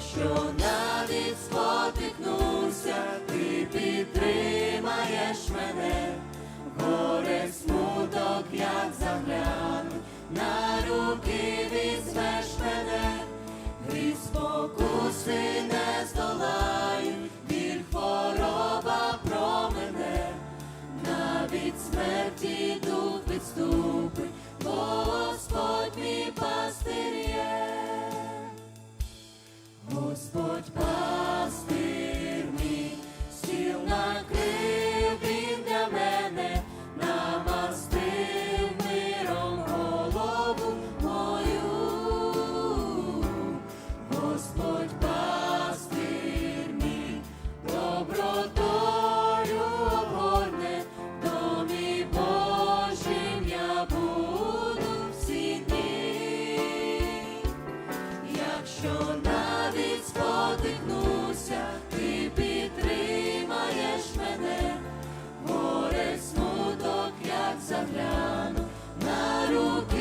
що навіть спотикнувся, ти підтримаєш мене, горе смуток, як загляну, на руки візьмеш мене, гріх спокуси. Jesus.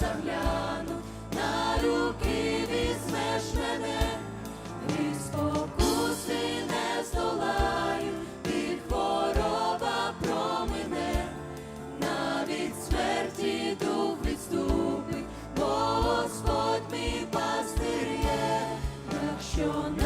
загляну, на руки візьмеш мене, і спокуси не здолаю, ти хвороба про навіть смерті дух відступить, Господь мій пастир якщо не.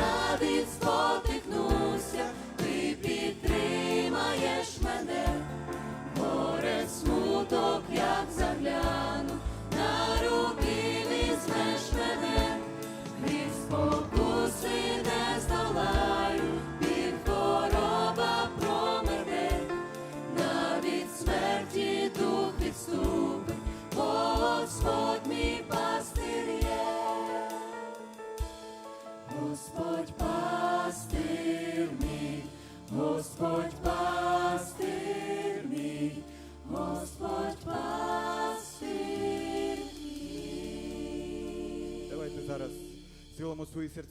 Господь пастир мій, Господь пастир мій, Господь пастир мій. Давайте зараз цілимо свої серця.